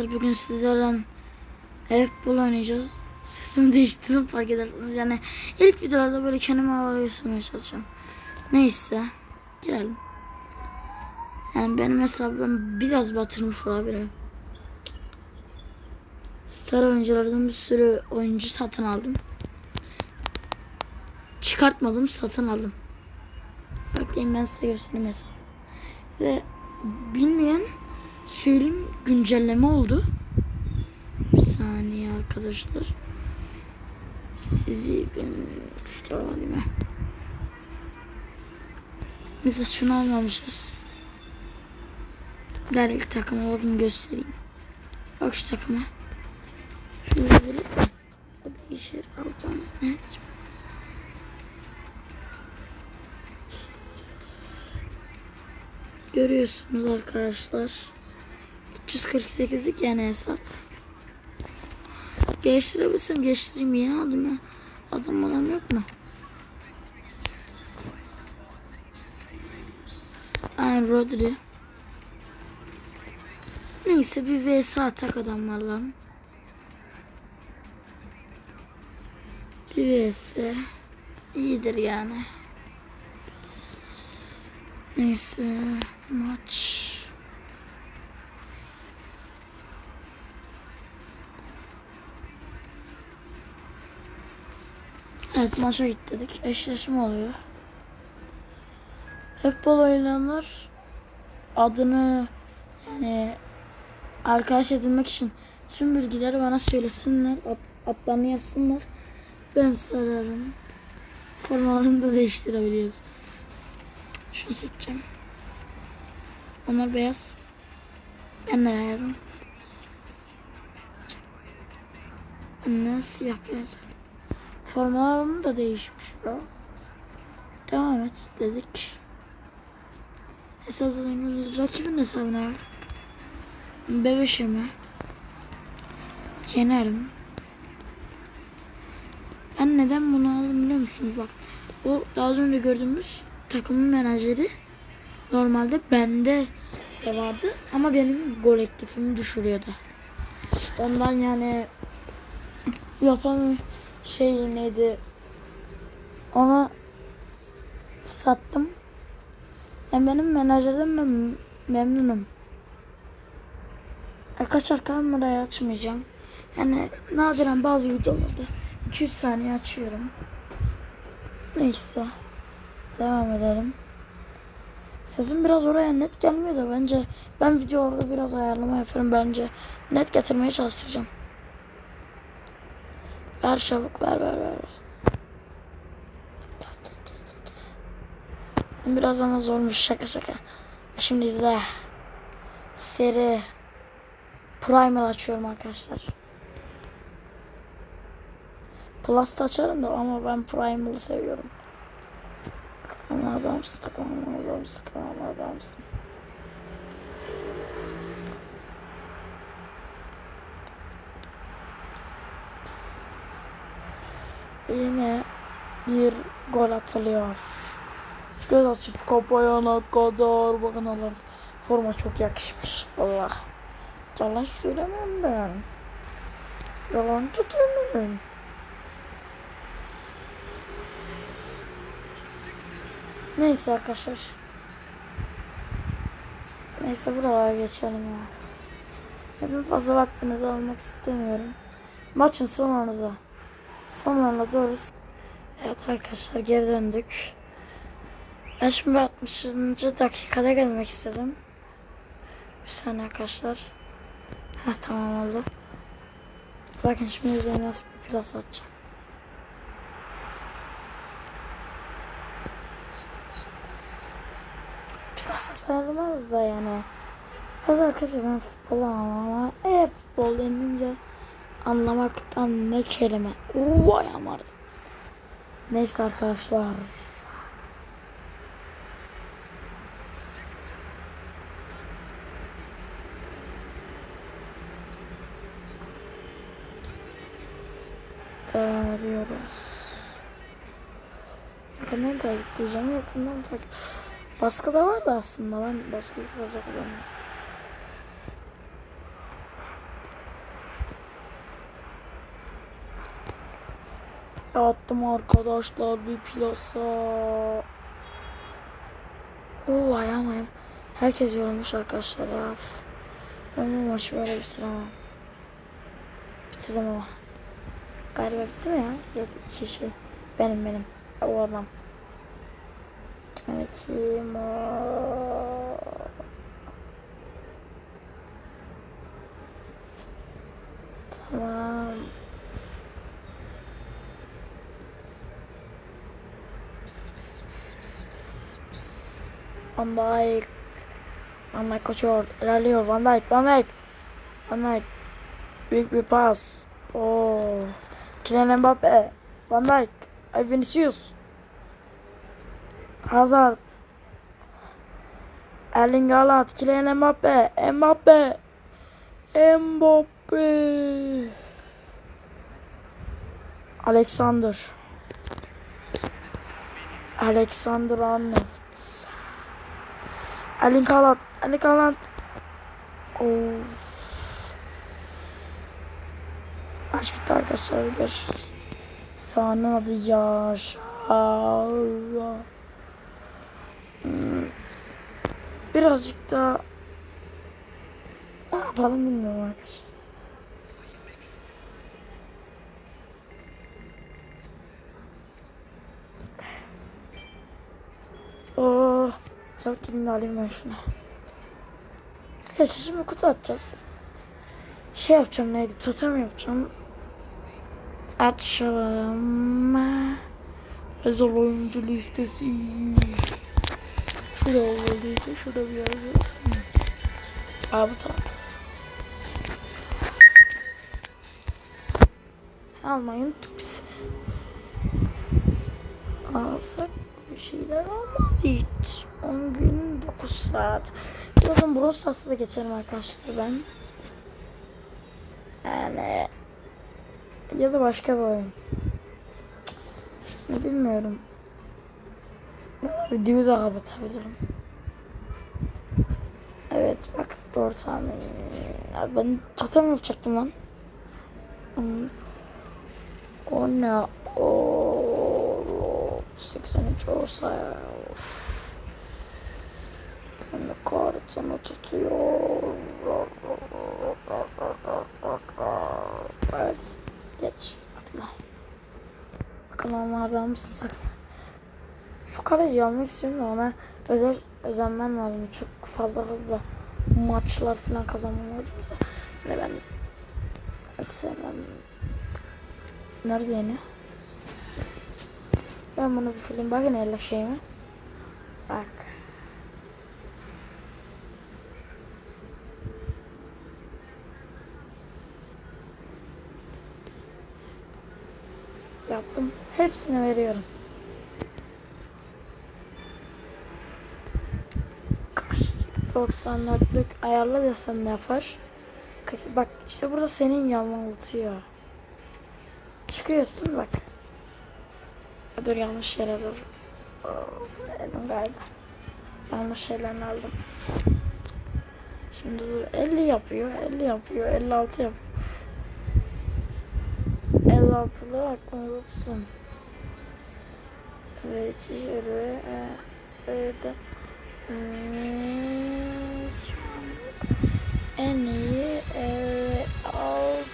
Bugün sizlerle futbol oynayacağız. Sesimi değiştirdim fark edersiniz. Yani ilk videolarda böyle kendimi havada göstermeye çalışacağım. Neyse. Girelim. Yani benim hesabım biraz batırmış olabilirim. Star oyunculardan bir sürü oyuncu satın aldım. Çıkartmadım satın aldım. Bakayım ben size göstereyim hesabı. Ve bilmeyen söyleyeyim güncelleme oldu. Bir saniye arkadaşlar. Sizi ben ya. Mesela şunu almamışız. Gel ilk takıma bakın göstereyim. Bak şu takıma. Şunu böyle o değişir alttan. Evet. Görüyorsunuz arkadaşlar. 348'lik yani hesap. Geliştirebilsem geliştireyim yeni aldım ya. Adam adam yok mu? Aynen Rodri. Neyse bir vs atak adamlarla. Bir vs iyidir yani. Neyse maç. Evet maça git dedik. Eşleşme oluyor. Futbol oynayanlar adını yani arkadaş edinmek için tüm bilgileri bana söylesinler. Ad, adlarını yazsınlar. Ben sararım. Formalarını da değiştirebiliyoruz. Şunu seçeceğim. Onlar beyaz. Ben de beyazım. Ben de siyah beyaz. Formalarım da değişmiş bro. Devam et dedik. Hesaplarımız rakibin hesabına var. Bebeşimi. Yenerim. Ben neden bunu aldım biliyor musunuz? Bak bu daha az önce gördüğümüz takımın menajeri normalde bende de vardı ama benim kolektifimi düşürüyordu. Ondan yani yapan şey neydi? Onu sattım. Yani benim menajerden mem memnunum. Arkadaşlar kamerayı açmayacağım. Yani nadiren bazı videolarda 200 saniye açıyorum. Neyse. Devam edelim. Sesim biraz oraya net gelmiyor da bence ben videolarda biraz ayarlama yapıyorum bence. Net getirmeye çalışacağım. Ver çabuk ver ver ver. ver. Biraz ama zormuş şaka şaka. Şimdi izle. Seri. Primer açıyorum arkadaşlar. Plus da açarım da ama ben Primer'ı seviyorum. Takılan adamsın, takılan adamsın, takılan adamsın. Yine bir gol atılıyor. Göz açıp kapayana kadar bakın Allah. Forma çok yakışmış. Allah. Yalan söylemem ben. Yalancı demem. Neyse arkadaşlar. Neyse buralara geçelim ya. Bizim fazla vaktinizi almak istemiyorum. Maçın sonlarınıza sonlarına doğru Evet arkadaşlar geri döndük. Ben şimdi 60. dakikada gelmek istedim. Bir saniye arkadaşlar. Heh tamam oldu. Bakın şimdi üzerine nasıl bir plas atacağım. Plas atarmaz da yani. Fazla arkadaşlar ben futbol ama e futbol denince anlamaktan ne kelime. Vay amardım. Neyse arkadaşlar. Devam ediyoruz. Yakından takip diyeceğim. Yakından takip. Baskı da vardı aslında. Ben baskıyı fazla kullanmıyorum. Attım arkadaşlar bir plasa. Oo ayağım ayağım. Herkes yorulmuş arkadaşlar ya. Ben bu maçı böyle bitiremem. Bitirdim ama. Galiba bitti mi ya? Yok iki kişi. Benim benim. O adam. Kim kim o? Tamam. Van Dijk. Van Dijk koşuyor. ilerliyor. Van Dijk. Van Dijk. Van Dijk. Büyük bir pas. Oo. Kylian Mbappe. Van Dijk. Ay Vinicius. Hazard. Erling Haaland. Kylian Mbappe. Mbappe. Mbappe. Alexander. Alexander Arnold. Erling Haaland. Erling Haaland. Oo. Maç bitti arkadaşlar. Görüşürüz. Sahanın adı Yaşar. Hmm. Birazcık daha ne yapalım bilmiyorum arkadaşlar. Oo, çok kimde alayım ben şunu. Arkadaşlar şimdi kutu atacağız. Şey yapacağım neydi? Totem yapacağım. Açalım. Özel oyuncu listesi. Şurada olmalıydı. Şurada bir yerde. Aa bu taraf. Almayı unuttuk biz. Alsak bir şeyler olmaz hiç. 10 gün 9 saat. Birazdan Brawl Stars'a da geçerim arkadaşlar ben. Yani ya da başka bir oyun. Ne bilmiyorum. Videoyu da kapatabilirim. Evet bak doğru tahmin. Ben totem yapacaktım lan. Hmm. O ne? O 83 olsa ya. Kartını tutuyor. Evet. Geç. Bakalım onlardan mısın sakın. Şu kaleciyi almak istiyorum da ona özel özenmen lazım. Çok fazla hızlı maçlar falan kazanmam lazım. Yine ben sevmem. Nerede yeni? Ben bunu bir film bakın elle şeyimi. Bak. Yaptım. Hepsini veriyorum. Kaç 94'lük ayarla desem ne yapar? Bak işte burada senin yanıltıyor. Çıkıyorsun bak. Dur yanlış yere dur. Oh, Elim galiba. Yanlış şeylerini aldım. Şimdi dur 50 yapıyor, 50 yapıyor, 56 yapıyor. 56'lı aklınızda tutun. Ve iki eee, şu an en iyi 56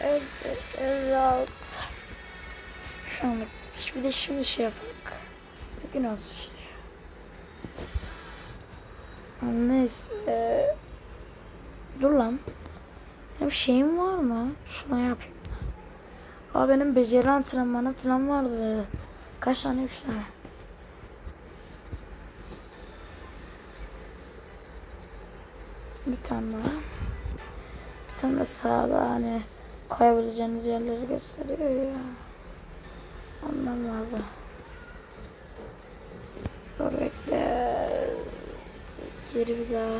evet 56 şu anlık bir de şimdi şey yapak. Bugün olsun işte. Neyse dur lan. Benim şeyim var mı? Şuna yapayım Aa benim beceri antrenmanım falan vardı. Kaç tane? Üç tane. Bir tane daha. Bir tane de sağda hani koyabileceğiniz yerleri gösteriyor ya. Ondan vardı. Dur bekle. Geri bir daha.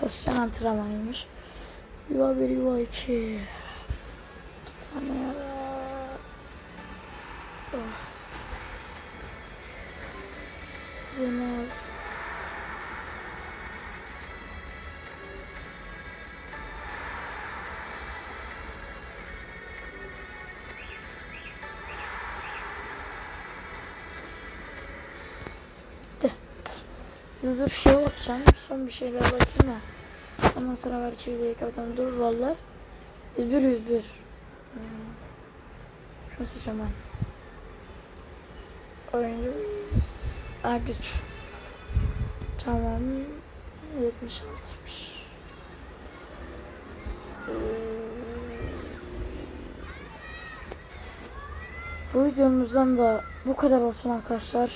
Pozisyon antrenmanıymış. Yuva bir yuva iki. Bir tane bize lazım. Dur bir şey bakacağım. Son bir şeyler bakayım da. Ondan sonra belki videoyu kapatalım. Dur valla. 101 101. Hmm. Şunu seçeceğim ben. Oyuncu Aa güç. Tamam. 76'mış. Bu videomuzdan da bu kadar olsun arkadaşlar.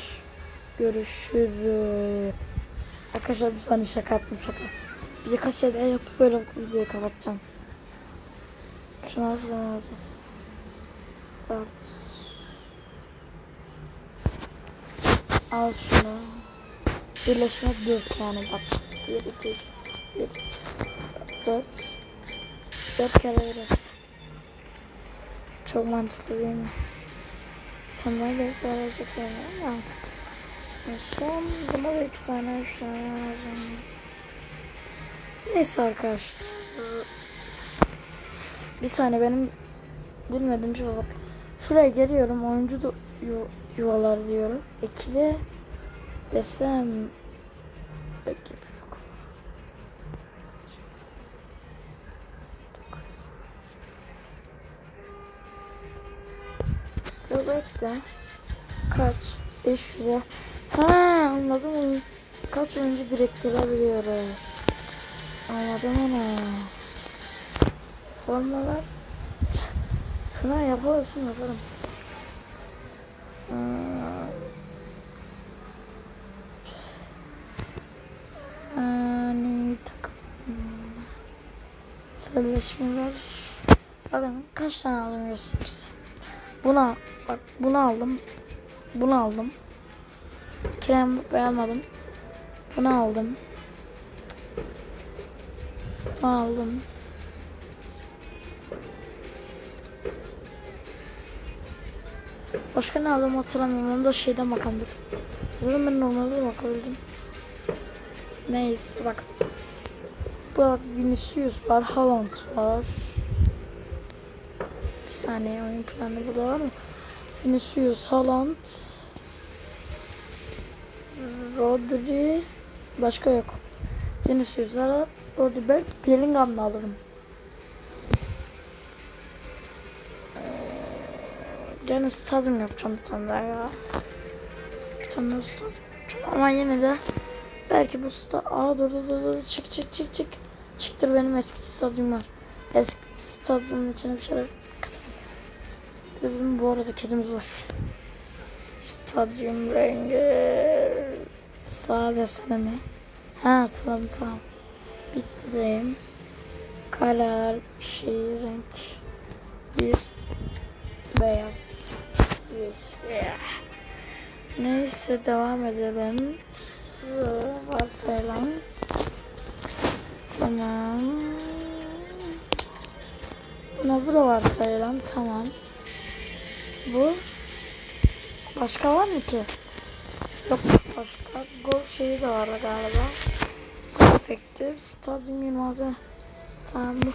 Görüşürüz. Arkadaşlar bir saniye şaka yaptım şaka. Birkaç şey daha yapıp böyle videoyu kapatacağım. Şunları falan alacağız. Dört. Al şunu. Birleşme dört tane bak. Bir, iki, bir, dört. Dört kere veririz. Çok mantıklı değil mi? Tamam da çok sevmiyorum ama. Son buna da iki tane üç tane lazım. Neyse arkadaşlar. Bir saniye benim bilmediğim şey. Bak. Şuraya geliyorum oyuncu da yu, yuvalar diyorum. İkili desem Peki. Dur bekle. Kaç? 500'e. Ha anladım. Kaç oyuncu biriktirebiliyoruz. Anladım onu. Formalar. Şuna yaparsın yaparım. Hmm. Yani takım. Sözleşmeler. Bakın kaç tane aldım göstereyim size. Buna bak bunu aldım. Bunu aldım. Krem beğenmedim. Bunu aldım. Bunu aldım. Başka ne aldım hatırlamıyorum. Onu da şeyden bakalım dur. Zaten ben normalde de bakabildim. Neyse bak. Bak Vinicius var. Haaland var. Bir saniye oyun planı bu da var mı? Vinicius, Haaland, Rodri, başka yok. Vinicius, Haaland, Rodri, Berg, Bellingham'da alırım. Gene stadyum yapacağım bir tane daha ya. Bir tane daha stadyum yapacağım. Ama yine de belki bu sta... Aa dur dur dur çık çık çık çık. Çıktır benim eski stadyum var. Eski stadyumun içine bir şeyler bizim bu arada kedimiz var. Stadyum rengi sağ desene mi? Ha hatırladım tamam. Bitti diyeyim. Karar şey renk bir beyaz. Neyse devam edelim. Varsayalım. Tamam. Buna bu da varsayalım. Tamam. Bu. Başka var mı ki? Yok başka. Gol şeyi de var galiba. Gol efekti. Stadyum 26. Tamam bu.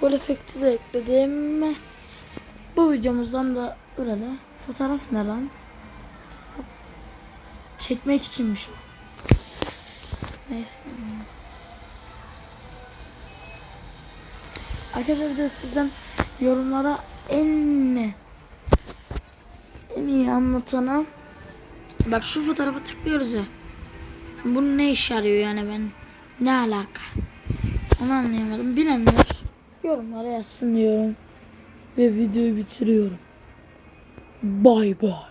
Gol efekti de ekledim. Bu videomuzdan da burada. Fotoğraf ne lan? Çekmek içinmiş. Neyse. Arkadaşlar bir de sizden yorumlara en en iyi anlatana bak şu fotoğrafa tıklıyoruz ya. Bunun ne işe yarıyor yani ben ne alaka? Onu anlayamadım. Bilenler yorumlara yazsın diyorum. Ve videoyu bitiriyorum. Bye bye.